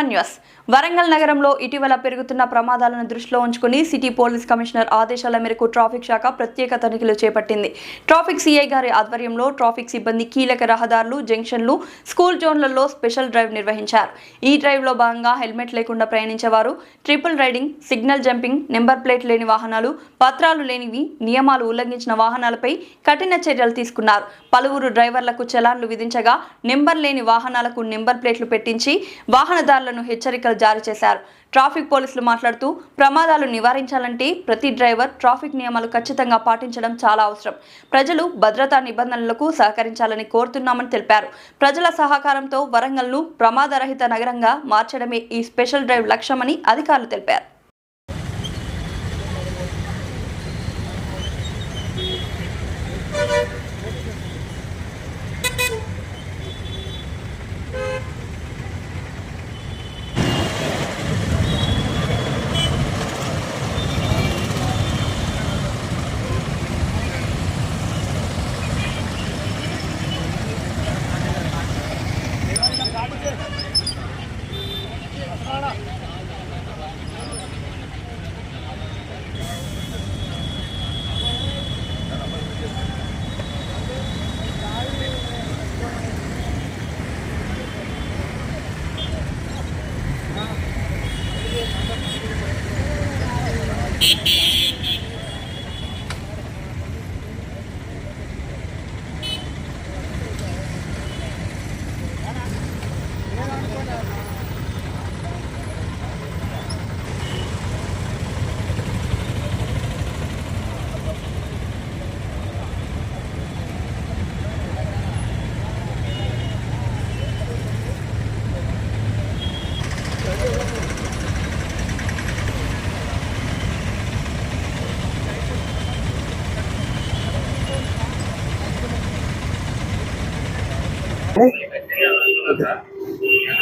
continuous. Warangal నగరంలో ఇటీవల పెరుగుతున్న ప్రమాదాలను దృష్టిలో ఉంచుకుని సిటీ పోలీస్ కమిషనర్ ఆదేశాల మేరకు ట్రాఫిక్ శాఖ ప్రత్యేక తనిఖీలు చేపట్టింది. ట్రాఫిక్ సీఐ గారి ఆధ్వర్యంలో ట్రాఫిక్ సిబ్బంది కీలక రహదారులు జంక్షన్లు స్కూల్ జోన్లలో స్పెషల్ డ్రైవ్ నిర్వహించారు. ఈ డ్రైవ్లో భాగంగా హెల్మెట్ లేకుండా ప్రయాణించేవారు triple riding signal jumping number plate లేని వాహనాలు పత్రాలు లేనివి నియమాలు ఉల్లంఘించిన వాహనాలపై కఠిన చర్యలు తీసుకున్నారు. పలువురు డ్రైవర్లకు చలాన్లు విధించగా నెంబర్ లేని వాహనాలకు నెంబర్ ప్లేట్లు పెట్టించి వాహనదారులను హెచ్చరికలు జారీ చేశారు. ట్రాఫిక్ పోలీసులు మాట్లాడుతూ ప్రమాదాలు నివారించాలంటే ప్రతి డ్రైవర్ ట్రాఫిక్ నియమాలు ఖచ్చితంగా పాటించడం చాలా అవసరం. ప్రజలు భద్రతా నిబంధనలకు సహకరించాలని కోరుతున్నామని తెలిపారు. ప్రజల సహకారంతో వరంగల్ను ప్రమాదరహిత నగరంగా మార్చడమే ఈ స్పెషల్ డ్రైవ్ లక్ష్యమని అధికారులు తెలిపారు.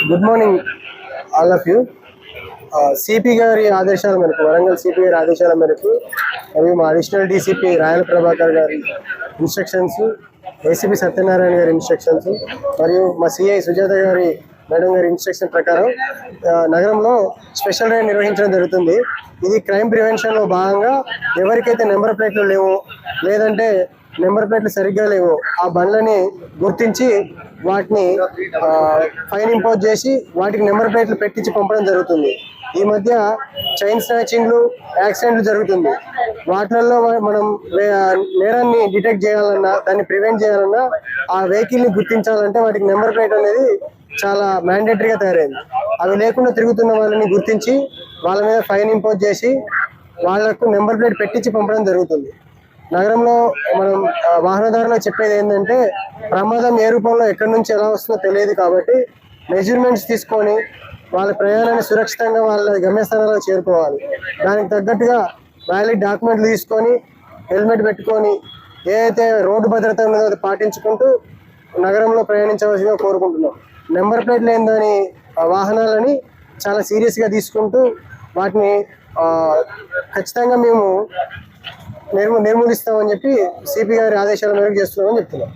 Good morning all of you CP గారి ఆదేశాల మేరకు వరంగల్ సిపి గారి ఆదేశాల మేరకు మరియు మా అడిషనల్ డీసీపీ రాయల ప్రభాకర్ గారి ఇన్స్ట్రక్షన్స్ ఏసీపీ సత్యనారాయణ గారి ఇన్స్ట్రక్షన్స్ మరియు మా సిఐ సుజాత గారి మేడం గారి ఇన్స్ట్రక్షన్ ప్రకారం uh, నగరంలో స్పెషల్ రైడ్ నిర్వహించడం జరుగుతుంది. ఇది క్రైమ్ ప్రివెన్షన్లో భాగంగా ఎవరికైతే నెంబర్ ప్లేట్లు లేవో లేదంటే నెంబర్ ప్లేట్లు సరిగ్గా లేవు. ఆ బండ్లని గుర్తించి వాటిని ఫైన్ ఇంపోజ్ చేసి వాటికి నెంబర్ ప్లేట్లు పెట్టించి పంపడం జరుగుతుంది. ఈ మధ్య చైన్ స్నాచింగ్లు యాక్సిడెంట్లు జరుగుతుంది. వాటిల్లో మనం నేరాన్ని డిటెక్ట్ చేయాలన్నా దాన్ని ప్రివెంట్ చేయాలన్నా ఆ వెహికల్ని గుర్తించాలంటే వాటికి నెంబర్ ప్లేట్ అనేది చాలా మ్యాండేటరీగా తయారైంది. అవి లేకుండా తిరుగుతున్న వాళ్ళని గుర్తించి వాళ్ళ మీద ఫైన్ ఇంపోజ్ చేసి వాళ్ళకు నెంబర్ ప్లేట్ పెట్టించి పంపడం జరుగుతుంది. నగరంలో మనం వాహనదారులు వాహనదారులకు చెప్పేది ఏంటంటే ప్రమాదం ఏ రూపంలో ఎక్కడి నుంచి ఎలా వస్తుందో తెలియదు కాబట్టి మెజర్మెంట్స్ తీసుకొని వాళ్ళ ప్రయాణాన్ని సురక్షితంగా వాళ్ళ గమ్యస్థానాలకు చేరుకోవాలి. దానికి తగ్గట్టుగా వ్యాలిడ్ డాక్యుమెంట్లు తీసుకొని హెల్మెట్ పెట్టుకొని ఏదైతే రోడ్డు భద్రత ఉన్నదో అది పాటించుకుంటూ నగరంలో ప్రయాణించవలసిందిగా కోరుకుంటున్నాం. నెంబర్ ప్లేట్ లేని ఆ వాహనాలని చాలా సీరియస్గా తీసుకుంటూ వాటిని ఖచ్చితంగా మేము నిర్మూ నిర్మూలిస్తామని చెప్పి సిపి గారి ఆదేశాల మేరకు చేస్తున్నామని చెప్తున్నాం.